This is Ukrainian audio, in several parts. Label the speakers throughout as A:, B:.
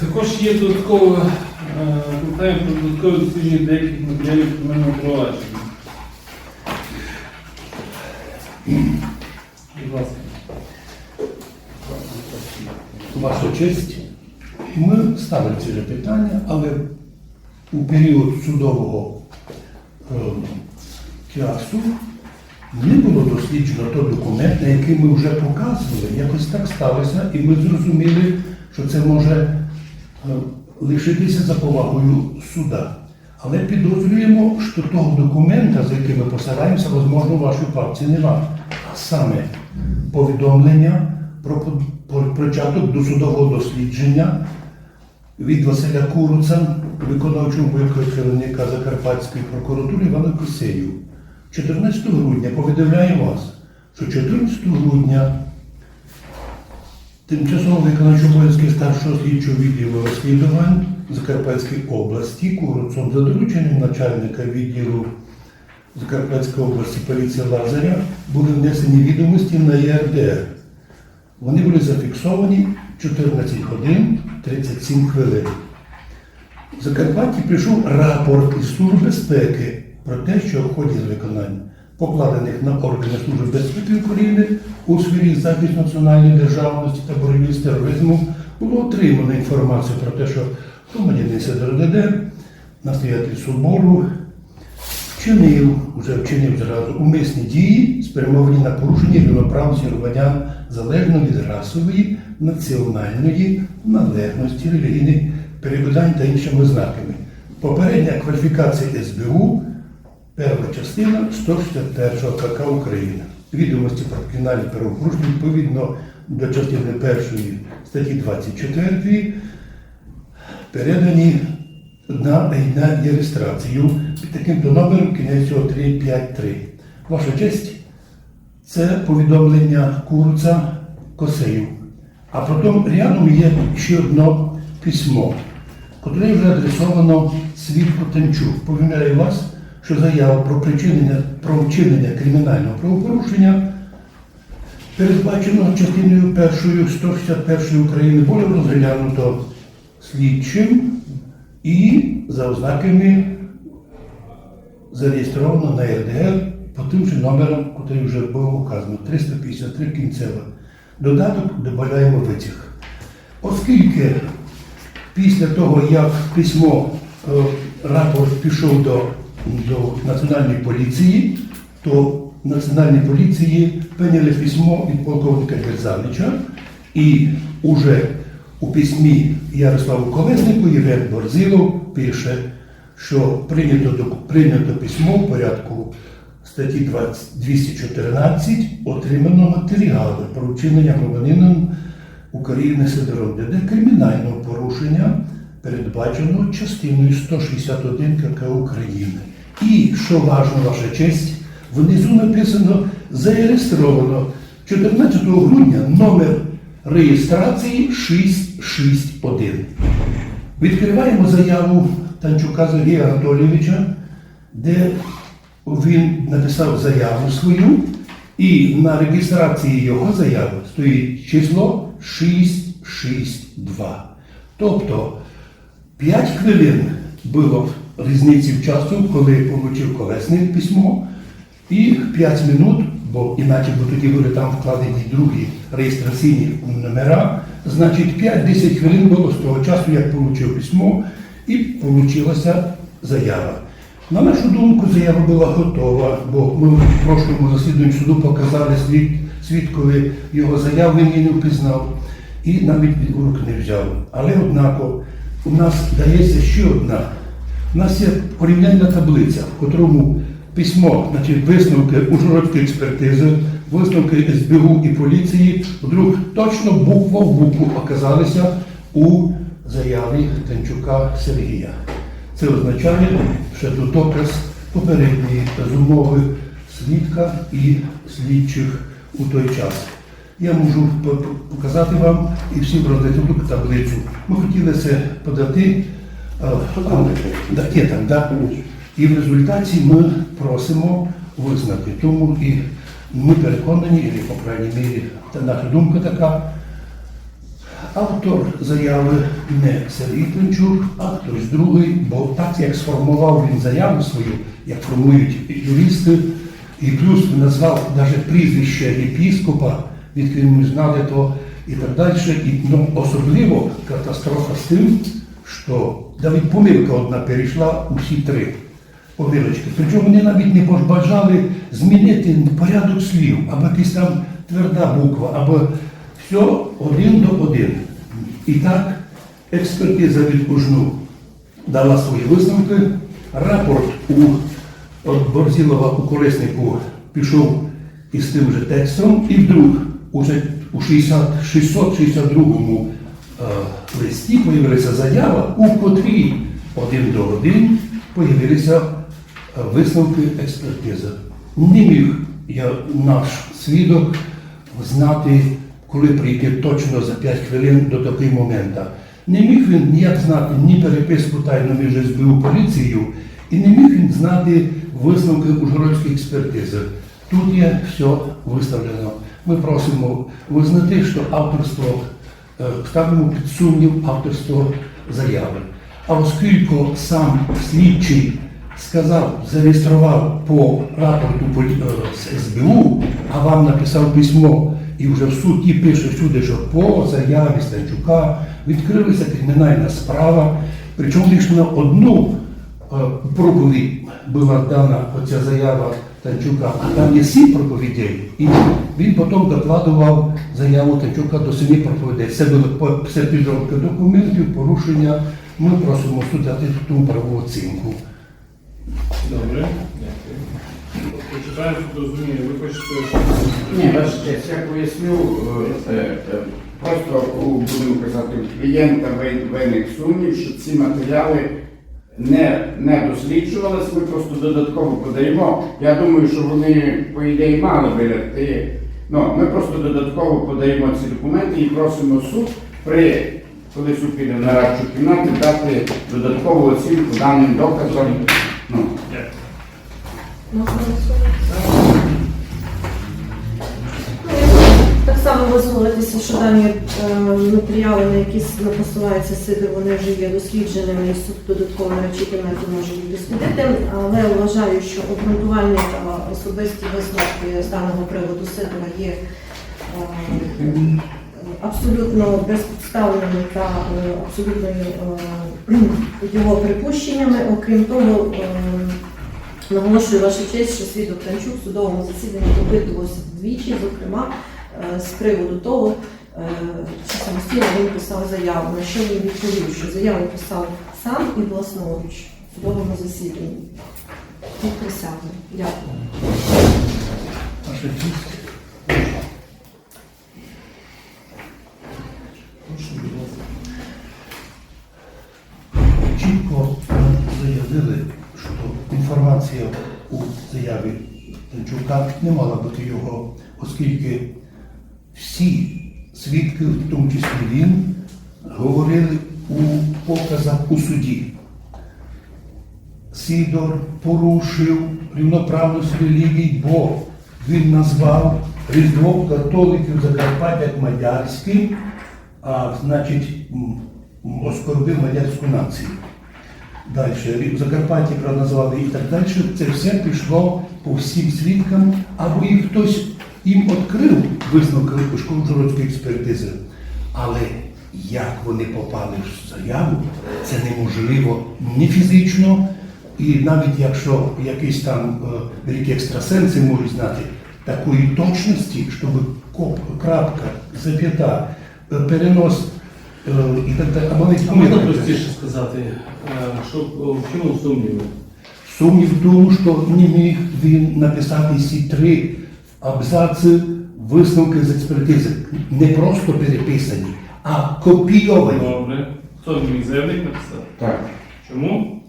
A: Також є додаткове про додаткове дослідження деяких матеріалів кримінального провадження. Будь ласка.
B: Ваша честь, ми ставили ці питання, але у період судового е, часу не було досліджено той документ, на який ми вже показували. Якось так сталося, і ми зрозуміли, що це може лишитися за повагою суда. Але підозрюємо, що того документа, за яким ми посилаємося, можливо, у вашій папці нема. А саме повідомлення про по- по- початок досудового дослідження від Василя Куруца, виконавчого обов'язку керівника Закарпатської прокуратури Івана Косею. 14 грудня повідомляє вас, що 14 грудня тимчасово виконавчий обов'язки старшого слідчого відділу розслідувань Закарпатської області Куруцом за дорученням начальника відділу Закарпатської області поліції Лазаря були внесені відомості на ЄРДР. Вони були зафіксовані 14 годин 37 хвилин. В Закарпатті прийшов рапорт із Служби безпеки про те, що в ході виконання покладених на органи Служби безпеки України у сфері захисту національної державності та боротьби з тероризмом було отримано інформацію про те, що громадянин Сидор ДД, настоятель собору, вчинив, вже вчинив зразу умисні дії, спрямовані на порушення рівноправності громадян залежно від расової, національної належності, релігійних переконань та іншими ознаками. Попередня кваліфікація СБУ, перша частина 161 КК України. Відомості про кримінальні правопорушення відповідно до частини першої статті 24 передані на, на реєстрацію під таким-то номером кінець 353. Ваша честь, це повідомлення Курца Косею. А потім рядом є ще одне письмо, яке вже адресовано свідку Тенчук. Повідомляю вас, що заява про причинення про вчинення кримінального правопорушення передбачено частиною першою 161 України було розглянуто слідчим і за ознаками зареєстровано на РДР по тим же номерам, який вже був указано 353 кінцева. Додаток додаємо витяг. Оскільки після того, як письмо е, рапорт пішов до, до Національної поліції, то Національній поліції прийняли письмо від полковника Берзанича і уже у письмі Ярославу Колеснику Євген Борзилов пише, що прийнято, прийнято письмо в порядку статті 20 214 отримано матеріали про вчинення громадянином України Сидором ДД кримінального порушення, передбаченого частиною 161 КК України. І, що важливо, ваша честь, внизу написано зареєстровано 14 грудня номер реєстрації 661. Відкриваємо заяву Танчука Сергія Анатолійовича, де він написав заяву свою, і на реєстрації його заяви стоїть число 662. Тобто 5 хвилин було різниці в часу, коли отримав колесне письмо, і 5 минут, бо іначе бо тоді були там вкладені другі реєстраційні номера, значить 5-10 хвилин було з того часу, як отримав письмо, і вийшла заява. На нашу думку, заява була готова, бо ми в прошлому засіданні суду показали свід, свідкові його заяву, він її не впізнав і навіть від рук не взяв. Але однако у нас дається ще одна. У нас є порівняльна таблиця, в котрому письмо, значить висновки Ужгородської експертизи, висновки СБУ і поліції, вдруг точно буква в букву оказалися у заяві Тенчука Сергія. Це означає, що тут доказ попередньої зумови свідка і слідчих у той час. Я можу по- по- показати вам і всім роздати таблицю. Ми хотіли це подати. Е, а, да, є там, да? І в результаті ми просимо визнати. Тому і ми переконані, і по крайній мірі, та наша думка така, автор заяви не Сергій Клинчук, а хтось другий, бо так як сформував він заяву свою, як формують юристи, і плюс назвав навіть прізвище єпіскопа, від ми знали то і так далі. І ну, особливо катастрофа з тим, що навіть помилка одна перейшла усі три помилочки. Причому вони навіть не бажали змінити порядок слів, або якась там тверда буква, або все один до один. І так експертиза від Кужну дала свої висновки. Рапорт у Борзілова у колеснику пішов із тим же текстом, і вдруг уже у 60 662 е, листі появилася заява, у котрій один до один появилися е, висновки експертизи. Не міг я, наш свідок знати, коли прийти точно за 5 хвилин до такого моменту. Не міг він ніяк знати ні переписку тайну між СБУ поліцією, і не міг він знати висновки Ужгородської експертизи. Тут є все виставлено. Ми просимо визнати, що авторство ставимо під сумнів авторство заяви. А оскільки сам слідчий сказав, зареєстрував по рапорту е, СБУ, а вам написав письмо, і вже в суді пише всюди, що по заяві Станчука відкрилася кримінальна справа, причому лише на одну е, проповідь була дана оця заява Танчука, а там є сім проповідей, і він потім докладував заяву Танчука до семи проповідей. Це було все підробка документів, порушення. Ми просимо суд ту правову оцінку.
A: Добре, дякую. Ви хочете.
C: Ні, я поясню, е, е, е, просто у, будемо казати, у клієнта вин- виник сумнів, що ці матеріали не, не досліджувалися, ми просто додатково подаємо. Я думаю, що вони, по ідеї, мали би. Ну, ми просто додатково подаємо ці документи і просимо суд при, коли суд піде на радчу кімнату, дати додаткову оцінку даним доказам. Ну,
A: Дякую.
D: Можна голосувати? Ну, я Так само висловитися, що дані е, матеріали, на які посилається Сидор, вони вже є дослідженими і суд додатково кімнаті може дослідити, але вважаю, що обґрунтувальні та особисті висновки з даного приводу Сидора є е, абсолютно безпідставними та е, абсолютно е, його припущеннями. Окрім того, е, Наголошую ваша честь, що свідок Танчук в судовому засіданні допитувався двічі, зокрема з приводу того, е, чи самостійно він писав заяву. На що він відповів, що заяву писав сам і власноруч в судовому засіданні. Під присягою. Дякую.
B: Чітко заявили, що інформація у заяві Танчука не мала бути його, оскільки всі свідки, в тому числі він, говорили у показах у суді. Сідор порушив рівноправність релігій, бо він назвав Різдво католиків Закарпаття мадярським, а значить оскорбив мадярську націю. Далі в Закарпатті проназвали і так далі. Це все пішло по всім свідкам, або і хтось їм відкрив висновки Ужгородської експертизи. Але як вони попали в заяву, це неможливо ні фізично, і навіть якщо якісь там е, великі екстрасенси можуть знати такої точності, щоб коп, крапка, зап'ята, е, перенос е, і так далі. А
A: А можна простіше сказати, е, що в чому сумніви?
B: Сумнів в тому, що не міг він написати ці три абзаци висновки з експертизи. Не просто переписані, а копійовані.
A: Добре. Хто міг заявник написати?
C: так.
A: Чому?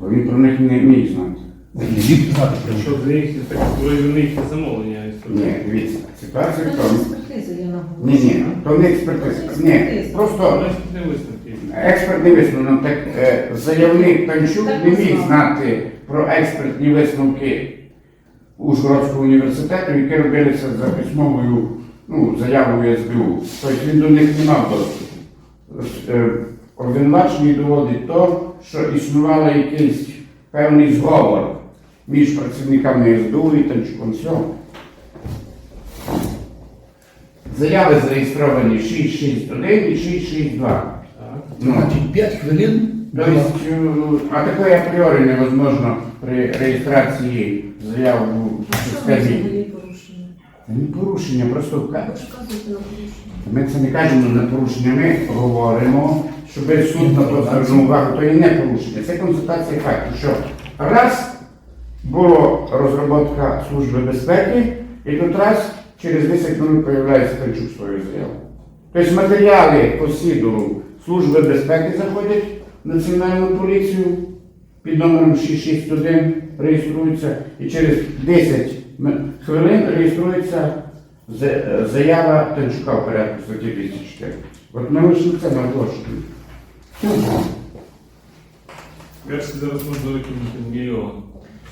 C: Бо він про них не міг знати.
B: Він не міг знати про них.
A: Що в них так в них є замовлення історії.
C: Ні, дивіться, ситуація в тому.
D: експертиза, я
C: Ні, ні, то не експертиза. Ні, просто
A: не висновки.
C: експертний висновок. Так е, заявник Танчук не міг знати про експертні висновки Ужгородського університету, які робилися за письмовою ну, заяву в СБУ. Тобто він до них не мав доступу. Е, доводить то, що існував якийсь певний зговор між працівниками СБУ і Танчуком. Все. Заяви зареєстровані 661 і 662. Ну,
B: Значить, 5 хвилин
C: Тобто,
B: була
C: е, а такое апріорі невозможно при реєстрації заяв у системі. Це не порушення, просто ми це не кажемо на порушення, ми говоримо, щоб суд на то звернув увагу, то і не порушення. Це констатація факту, що раз була розробка Служби безпеки, і тут раз через 10 хвилин появляється Танчук свою заяву. Тобто матеріали по сідору Служби безпеки заходять Національну поліцію під номером 661 реєструється і через 10 хвилин реєструється заява Танчука в порядку статті 204. От ми лише це наголошуємо.
A: Версії зараз можна викинути мільйон.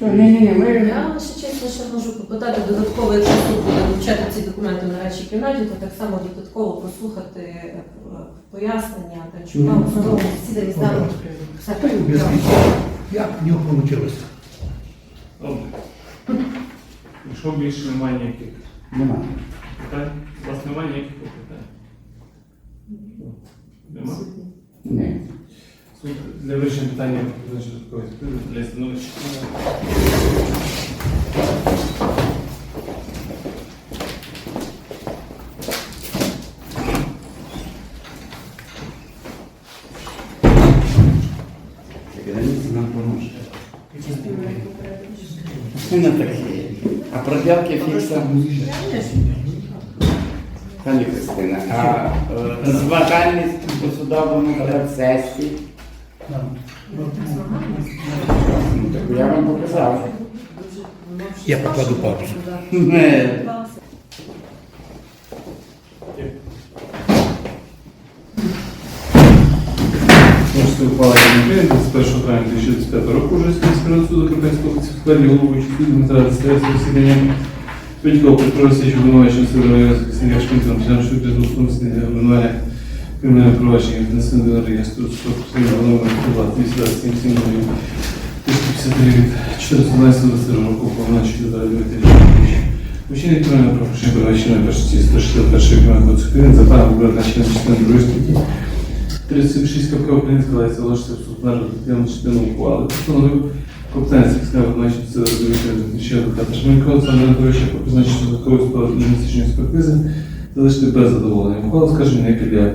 C: Ні-ні-ні, ми
D: Я лише чесно ще можу попитати додатково, якщо суд буде вивчати ці документи на речі кімнаті, то так само додатково послухати е, пояснення Танчука
B: Ну,
D: в судовому засіданні з даним все
B: Та й об'ясніть, як в нього вийшло.
A: Добре. Якщо більше немає ніяких
C: немає.
A: питань, у вас немає ніяких питань? Нема?
C: Ні.
A: Для вирішення питання для становища.
C: Не такі. А проделки фікса. Пані Христина, а е, зважальність у судовому процесі. Ну, так я вам показав.
B: Я покладу паузу.
C: Не.
A: України 21 травня 2025 року вже Спільного суду Кропенського в складі головуючого Дмитра Дестеря з Петькова Петро Васильович обвинувачення Сидорова Захисника Шпинця Мчан Швидко до усунення обвинування кримінальне провадження внесено до реєстру суду номер 227 353 від 14 року повночі до Дмитрія Мужчина кримінальне правопорушення передбачено першості 161 кримінального кодексу за правом виразначення частини 2 статті 36 КПК України складається ложиться в суд на результативну частину ухвали. Постановив компетенції скарги значить це розуміти ще адвоката Шмелько Олександра Анатолійовича про призначення додаткової справи для експертизи залишити без задоволення. Ухвала скажімо не підлягає